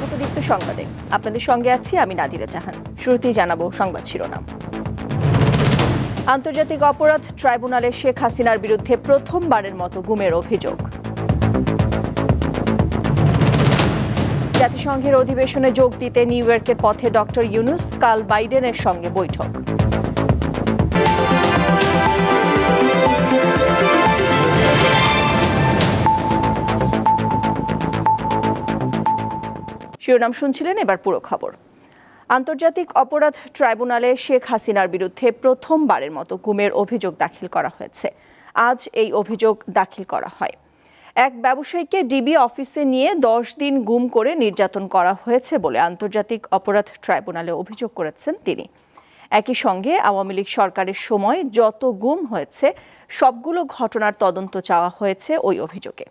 স্বাগত দীপ্ত সংবাদে। আপনাদের সঙ্গে আছি আমি নাদিরা জাহান। শুরুতেই জানাব সংবাদ শিরোনাম। আন্তর্জাতিক অপরাধ ট্রাইব্যুনালে শেখ হাসিনার বিরুদ্ধে প্রথমবারের মতো গুমের অভিযোগ। জাতিসংঘের অধিবেশনে যোগ দিতে নিউ ইয়র্কের পথে ডক্টর ইউনুস, কাল বাইডেনের সঙ্গে বৈঠক। শিরোনাম শুনছিলেন, এবার পুরো খবর। আন্তর্জাতিক অপরাধ ট্রাইব্যুনালে শেখ হাসিনার বিরুদ্ধে প্রথমবারের মতো গুমের অভিযোগ দাখিল করা হয়েছে। আজ এই অভিযোগ দাখিল করা হয়। এক ব্যবসায়ীকে ডিবি অফিসে নিয়ে দশ দিন গুম করে নির্যাতন করা হয়েছে বলে আন্তর্জাতিক অপরাধ ট্রাইব্যুনালে অভিযোগ করেছেন তিনি। একই সঙ্গে আওয়ামী লীগ সরকারের সময় যত গুম হয়েছে, সবগুলো ঘটনার তদন্ত চাওয়া হয়েছে ওই অভিযোগে।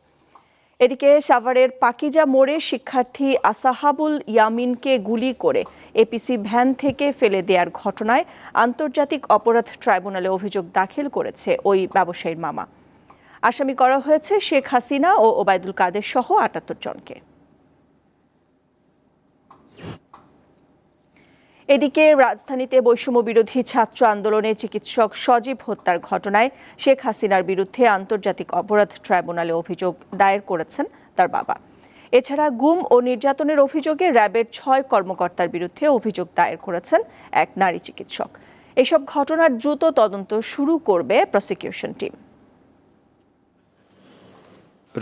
এদিকে সাভারের পাকিজা মোড়ে শিক্ষার্থী আসাহাবুল ইয়ামিনকে গুলি করে এপিসি ভ্যান থেকে ফেলে দেওয়ার ঘটনায় আন্তর্জাতিক অপরাধ ট্রাইব্যুনালে অভিযোগ দাখিল করেছে ওই ব্যবসায়ীর মামা। আসামি করা হয়েছে শেখ হাসিনা ও ওবায়দুল কাদের সহ আটাত্তর জনকে। এদিকে রাজধানীতে বৈষম্য বিরোধী ছাত্র আন্দোলনে চিকিৎসক সজীব হত্যার ঘটনায় শেখ হাসিনার বিরুদ্ধে আন্তর্জাতিক অপরাধ ট্রাইব্যুনালে অভিযোগ দায়ের করেছেন তার বাবা। এছাড়া গুম ও নির্যাতনের অভিযোগে র্যাবের ছয় কর্মকর্তার বিরুদ্ধে অভিযোগ দায়ের করেছেন এক নারী চিকিৎসক। এসব ঘটনার দ্রুত তদন্ত শুরু করবে প্রসিকিউশন টিম।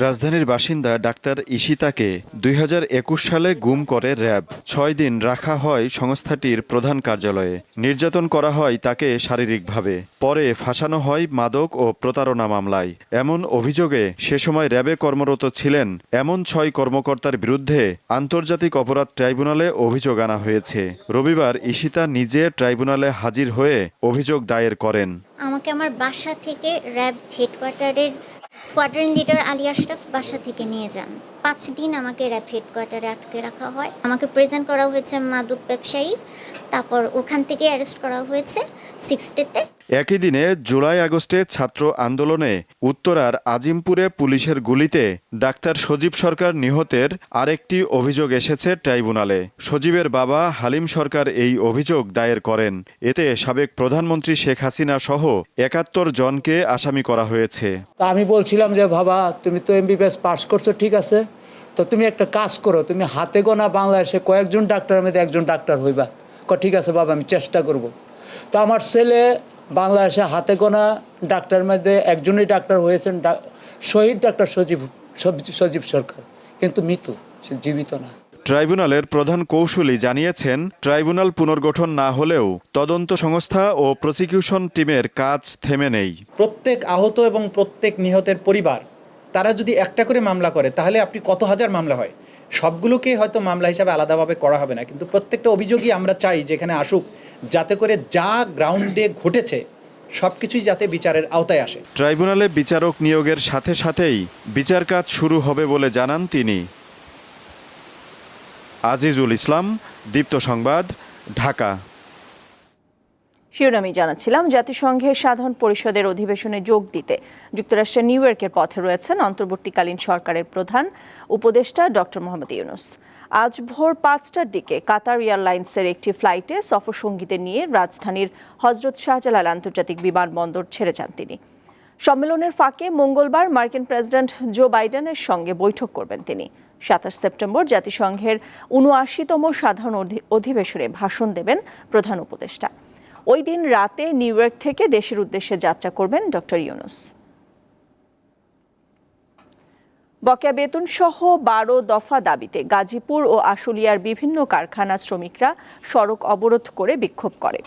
রাজধানীর বাসিন্দা ডাক্তার ইশিতাকে দুই হাজার একুশ সালে গুম করে র্যাব। ছয় দিন রাখা হয় সংস্থাটির প্রধান কার্যালয়ে। নির্যাতন করা হয় তাকে শারীরিকভাবে। পরে ফাঁসানো হয় মাদক ও প্রতারণা মামলায়। এমন অভিযোগে সে সময় র্যাবে কর্মরত ছিলেন এমন ছয় কর্মকর্তার বিরুদ্ধে আন্তর্জাতিক অপরাধ ট্রাইব্যুনালে অভিযোগ আনা হয়েছে। রবিবার ইশিতা নিজে ট্রাইব্যুনালে হাজির হয়ে অভিযোগ দায়ের করেন। আমাকে আমার বাসা থেকে র্যাব হেডকোয়ার্টারের স্কোয়াড্রন লিডার আলী আশরাফ বাসা থেকে নিয়ে যান। পাঁচ দিন আমাকে র্যাব হেডকোয়ার্টারে আটকে রাখা হয়। আমাকে প্রেজেন্ট করা হয়েছে মাদক ব্যবসায়ী তারপর ওখান থেকে অ্যারেস্ট করা হয়েছে সিক্সটিতে একই দিনে জুলাই আগস্টে ছাত্র আন্দোলনে উত্তরার আজিমপুরে পুলিশের গুলিতে ডাক্তার সজীব সরকার নিহতের আরেকটি অভিযোগ এসেছে ট্রাইব্যুনালে। সজীবের বাবা হালিম সরকার এই অভিযোগ দায়ের করেন। এতে সাবেক প্রধানমন্ত্রী শেখ হাসিনা সহ একাত্তর জনকে আসামি করা হয়েছে। আমি বলছিলাম যে বাবা তুমি তো এমবিবিএস পাস করছ ঠিক আছে? তো তুমি একটা কাজ করো তুমি হাতে গোনা বাংলাদেশে কয়েকজন ডাক্তারের মধ্যে একজন ডাক্তার হইবা। ক ঠিক আছে বাবা আমি চেষ্টা করব। তো আমার ছেলে বাংলাদেশে হাতে গোনা ডাক্তারের মধ্যে একজনই ডাক্তার হয়েছেন ডা- শহীদ ডাক্তার সজীব সজীব সরকার। কিন্তু মৃত সে জীবিত না। ট্রাইব্যুনালের প্রধান কৌশলী জানিয়েছেন ট্রাইব্যুনাল পুনর্গঠন না হলেও তদন্ত সংস্থা ও প্রসিকিউশন টিমের কাজ থেমে নেই। প্রত্যেক আহত এবং প্রত্যেক নিহতের পরিবার তারা যদি একটা করে মামলা করে, তাহলে আপনি কত হাজার মামলা হয়? সবগুলোকে হয়তো মামলা হিসাবে আলাদাভাবে করা হবে না, কিন্তু প্রত্যেকটা অভিযোগই আমরা চাই যেখানে আসুক, যাতে করে যা গ্রাউন্ডে ঘটেছে সব কিছুই যাতে বিচারের আওতায় আসে। ট্রাইব্যুনালে বিচারক নিয়োগের সাথে সাথেই বিচার কাজ শুরু হবে বলে জানান তিনি। আজিজুল ইসলাম, দীপ্ত সংবাদ, ঢাকা। শিরোনামে জানাচ্ছিলাম। জাতিসংঘের সাধারণ পরিষদের অধিবেশনে যোগ দিতে যুক্তরাষ্ট্রের নিউ ইয়র্কের পথে রয়েছেন অন্তর্বর্তীকালীন সরকারের প্রধান উপদেষ্টা ডক্টর মোহাম্মদ ইউনুস। আজ ভোর পাঁচটার দিকে কাতার এয়ারলাইন্সের একটি ফ্লাইটে সফরসঙ্গীদের নিয়ে রাজধানীর হজরত শাহজালাল আন্তর্জাতিক বিমানবন্দর ছেড়ে যান তিনি। সম্মেলনের ফাঁকে মঙ্গলবার মার্কিন প্রেসিডেন্ট জো বাইডেনের সঙ্গে বৈঠক করবেন তিনি। সাতাশ সেপ্টেম্বর জাতিসংঘের উনআশিতম সাধারণ অধিবেশনে ভাষণ দেবেন প্রধান উপদেষ্টা। ওই দিন রাতে নিউ থেকে দেশের উদ্দেশ্যে যাত্রা করবেন ডক্টর ইউনুস। বকেয়া বেতন সহ বারো দফা দাবিতে গাজীপুর ও আশুলিয়ার বিভিন্ন কারখানা শ্রমিকরা সড়ক অবরোধ করে বিক্ষোভ করে।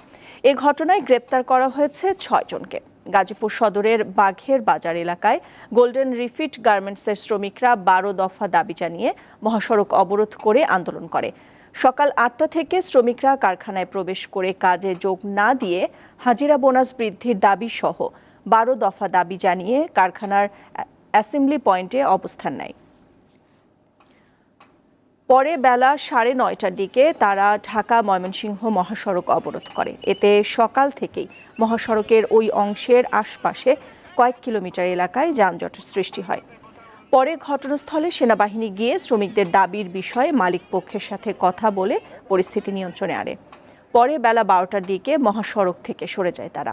এ ঘটনায় গ্রেপ্তার করা হয়েছে ছয়জনকে গাজীপুর সদরের বাঘের বাজার এলাকায় গোল্ডেন রিফিট গার্মেন্টসের শ্রমিকরা বারো দফা দাবি জানিয়ে মহাসড়ক অবরোধ করে আন্দোলন করে। সকাল আটটা থেকে শ্রমিকরা কারখানায় প্রবেশ করে কাজে যোগ না দিয়ে হাজিরা বোনাস বৃদ্ধির দাবি সহ বারো দফা দাবি জানিয়ে কারখানার অ্যাসেম্বলি পয়েন্টে অবস্থান নেয়। পরে বেলা সাড়ে নয়টার দিকে তারা ঢাকা ময়মনসিংহ মহাসড়ক অবরোধ করে। এতে সকাল থেকেই মহাসড়কের ওই অংশের আশপাশে কয়েক কিলোমিটার এলাকায় যানজটের সৃষ্টি হয়। পরে ঘটনাস্থলে সেনাবাহিনী গিয়ে শ্রমিকদের দাবির বিষয়ে মালিক পক্ষের সাথে কথা বলে পরিস্থিতি নিয়ন্ত্রণে আনে। পরে বেলা বারোটার দিকে মহাসড়ক থেকে সরে যায় তারা।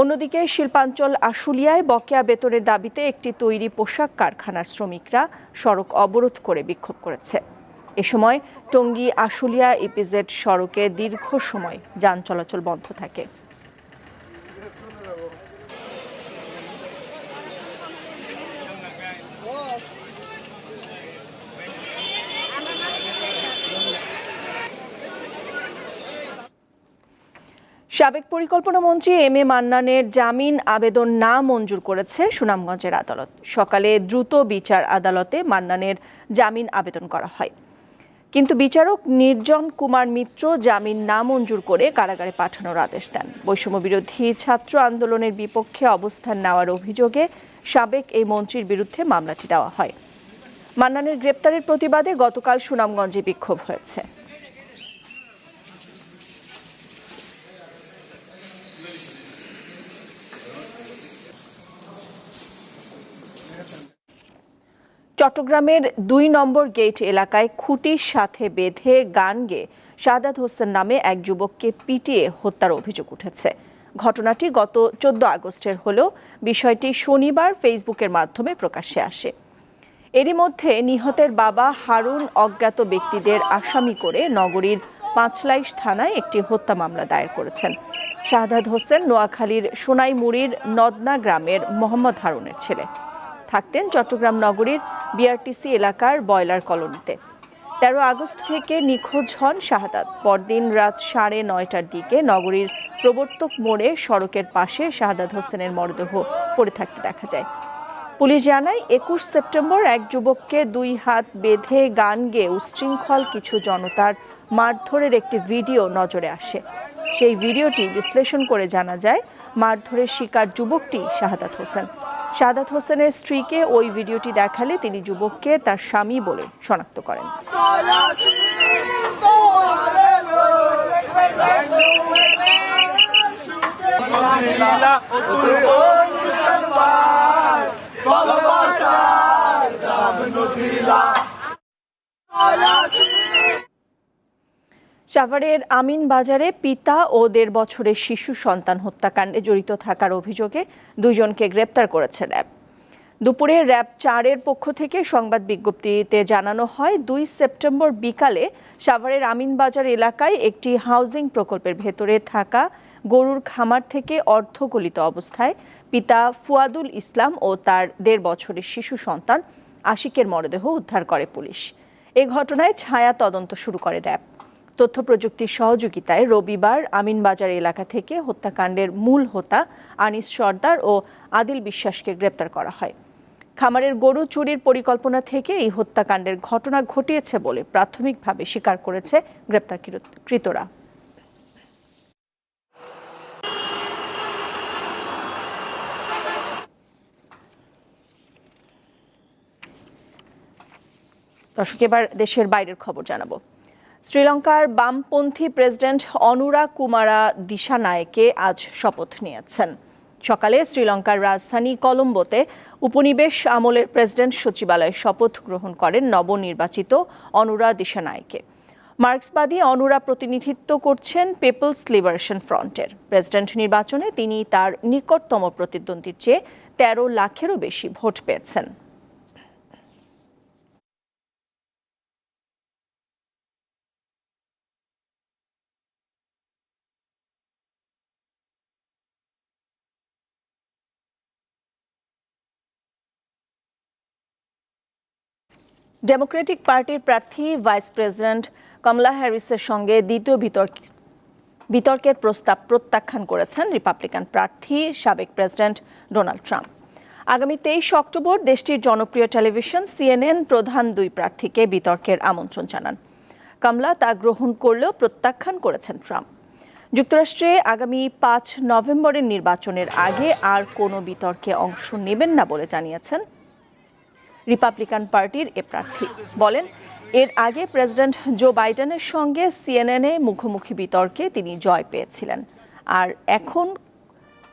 অন্যদিকে শিল্পাঞ্চল আশুলিয়ায় বকেয়া বেতনের দাবিতে একটি তৈরি পোশাক কারখানার শ্রমিকরা সড়ক অবরোধ করে বিক্ষোভ করেছে। এ সময় টঙ্গী আশুলিয়া ইপিজেড সড়কে দীর্ঘ সময় যান চলাচল বন্ধ থাকে। সাবেক পরিকল্পনা মন্ত্রী এম এ মান্নানের জামিন আবেদন না মঞ্জুর করেছে সুনামগঞ্জের আদালত। সকালে দ্রুত বিচার আদালতে মান্নানের জামিন আবেদন করা হয়। কিন্তু বিচারক নির্জন কুমার মিত্র জামিন না মঞ্জুর করে কারাগারে পাঠানোর আদেশ দেন। বৈষম্য বিরোধী ছাত্র আন্দোলনের বিপক্ষে অবস্থান নেওয়ার অভিযোগে সাবেক এই মন্ত্রীর বিরুদ্ধে মামলাটি দেওয়া হয়। মান্নানের গ্রেপ্তারের প্রতিবাদে গতকাল সুনামগঞ্জে বিক্ষোভ হয়েছে। চট্টগ্রামের দুই নম্বর গেট এলাকায় খুঁটির সাথে বেঁধে গান গেয়ে শাহাদাত হোসেন নামে এক যুবককে পিটিয়ে হত্যার অভিযোগ উঠেছে। ঘটনাটি গত চোদ্দ আগস্টের হলেও বিষয়টি শনিবার ফেসবুকের মাধ্যমে প্রকাশ্যে আসে। এরই মধ্যে নিহতের বাবা হারুন অজ্ঞাত ব্যক্তিদের আসামি করে নগরীর পাঁচলাইশ থানায় একটি হত্যা মামলা দায়ের করেছেন। শাহাদাত হোসেন নোয়াখালীর সোনাইমুড়ির নদনা গ্রামের মোহাম্মদ হারুনের ছেলে। থাকতেন চট্টগ্রাম নগরীর বিআরটিসি এলাকার বয়লার কলোনিতে। তেরো আগস্ট থেকে নিখোঁজ হন শাহাদাত। পরদিন রাত সাড়ে নয়টার দিকে নগরীর প্রবর্তক মোড়ে সড়কের পাশে শাহাদাত হোসেনের মরদেহ পড়ে থাকতে দেখা যায়। পুলিশ জানায়, একুশ সেপ্টেম্বর এক যুবককে দুই হাত বেঁধে গান গেয়ে উচ্ছৃঙ্খল কিছু জনতার মারধরের একটি ভিডিও নজরে আসে। সেই ভিডিওটি বিশ্লেষণ করে জানা যায়, মারধরের শিকার যুবকটি শাহাদাত হোসেন। শাহাদাত হোসেনের স্ত্রীকে ওই ভিডিওটি দেখালে তিনি যুবককে তার স্বামী বলে শনাক্ত করেন। সাভারের আমিন বাজারে পিতা ও দেড় বছরের শিশু সন্তান হত্যাকাণ্ডে জড়িত থাকার অভিযোগে দুইজনকে গ্রেপ্তার করেছে র্যাব। দুপুরে র্যাব চারের পক্ষ থেকে সংবাদ বিজ্ঞপ্তিতে জানানো হয়, দুই সেপ্টেম্বর বিকালে সাভারের আমিনবাজার এলাকায় একটি হাউজিং প্রকল্পের ভেতরে থাকা গরুর খামার থেকে অর্ধগলিত অবস্থায় পিতা ফুয়াদুল ইসলাম ও তার দেড় বছরের শিশু সন্তান আশিকের মরদেহ উদ্ধার করে পুলিশ। এ ঘটনায় ছায়া তদন্ত শুরু করে র্যাব। তথ্য প্রযুক্তির সহযোগিতায় রবিবার আমিনবাজার এলাকা থেকে হত্যাকাণ্ডের মূল হোতা আনিস সর্দার ও আদিল বিশ্বাসকে গ্রেপ্তার করা হয়। খামারের গরু চুরির পরিকল্পনা থেকে এই হত্যাকাণ্ডের ঘটনা ঘটিয়েছে বলে প্রাথমিকভাবে স্বীকার করেছে গ্রেপ্তারকৃতরা। দর্শক, এবার দেশের বাইরের খবর জানাব। শ্রীলঙ্কার বামপন্থী প্রেসিডেন্ট অনুরা কুমারা দিশানায়কে আজ শপথ নিয়েছেন। সকালে শ্রীলঙ্কার রাজধানী কলম্বোতে উপনিবেশ আমলের প্রেসিডেন্ট সচিবালয়ে শপথ গ্রহণ করেন নবনির্বাচিত অনুরা দিশানায়কে। মার্ক্সবাদী অনুরা প্রতিনিধিত্ব করছেন পিপলস লিবারেশন ফ্রন্টের। প্রেসিডেন্ট নির্বাচনে তিনি তার নিকটতম প্রতিদ্বন্দ্বীর চেয়ে তেরো লাখেরও বেশি ভোট পেয়েছেন। ডেমোক্রেটিক পার্টির প্রার্থী ভাইস প্রেসিডেন্ট কমলা হ্যারিসের সঙ্গে দ্বিতীয় বিতর্ক বিতর্কের প্রস্তাব প্রত্যাখ্যান করেছেন রিপাবলিকান প্রার্থী সাবেক প্রেসিডেন্ট ডোনাল্ড ট্রাম্প। আগামী তেইশ অক্টোবর দেশটির জনপ্রিয় টেলিভিশন সিএনএন প্রধান দুই প্রার্থীকে বিতর্কের আমন্ত্রণ জানান। কমলা তা গ্রহণ করলেও প্রত্যাখ্যান করেছেন ট্রাম্প। যুক্তরাষ্ট্রে আগামী পাঁচ নভেম্বরের নির্বাচনের আগে আর কোনো বিতর্কে অংশ নেবেন না বলে জানিয়েছেন রিপাবলিকান পার্টির এ প্রার্থী। বলেন, এর আগে প্রেসিডেন্ট জো বাইডেনের সঙ্গে সিএনএনে মুখোমুখি বিতর্কে তিনি জয় পেয়েছিলেন। আর এখন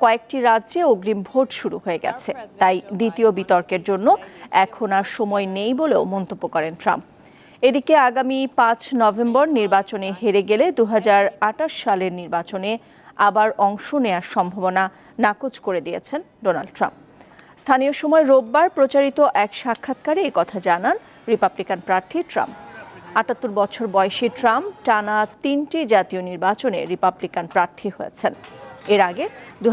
কয়েকটি রাজ্যে অগ্রিম ভোট শুরু হয়ে গেছে। তাই দ্বিতীয় বিতর্কের জন্য এখন আর সময় নেই বলেও মন্তব্য করেন ট্রাম্প। এদিকে আগামী পাঁচ নভেম্বর নির্বাচনে হেরে গেলে দু হাজার আঠাশ সালের নির্বাচনে আবার অংশ নেয়ার সম্ভাবনা নাকচ করে দিয়েছেন ডোনাল্ড ট্রাম্প। স্থানীয় সময় রোববার প্রচারিত এক সাক্ষাৎকারে কথা জানান রিপাবলিকান প্রার্থী ট্রাম্প। আটাত্তর বছর বয়সী ট্রাম্প টানা তিনটি জাতীয় নির্বাচনে রিপাবলিকান প্রার্থী হয়েছেন। এর আগে দু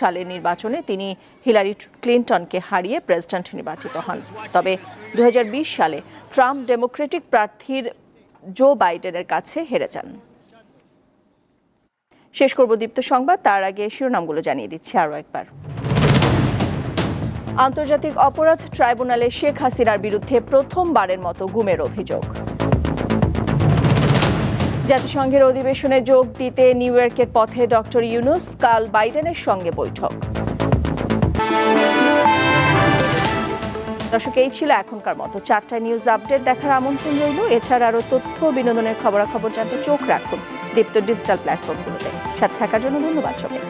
সালের নির্বাচনে তিনি হিলারি ক্লিন্টনকে হারিয়ে প্রেসিডেন্ট নির্বাচিত হন। তবে দু হাজার বিশ সালে ট্রাম্প ডেমোক্রেটিক প্রার্থীর জো বাইডেনের কাছে হেরে যান। শেষ করব দীপ্ত সংবাদ, তার আগে শিরোনামগুলো জানিয়ে দিচ্ছি আরও একবার। আন্তর্জাতিক অপরাধ ট্রাইব্যুনালে শেখ হাসিনার বিরুদ্ধে প্রথমবারের মতো গুমের অভিযোগ। জাতিসংঘের অধিবেশনে যোগ দিতে নিউ ইয়র্কের পথে ডক্টর ইউনুস, কাল বাইডেনের সঙ্গে বৈঠক। দর্শক, এই ছিল এখনকার মতো। চারটা নিউজ আপডেট দেখার আমন্ত্রণ রইল। এছাড়া আরও তথ্য বিনোদনের খবরাখবর জানতে চোখ রাখুন দীপ্ত ডিজিটাল প্ল্যাটফর্মগুলোতে। সাথে থাকার জন্য ধন্যবাদ সবাইকে।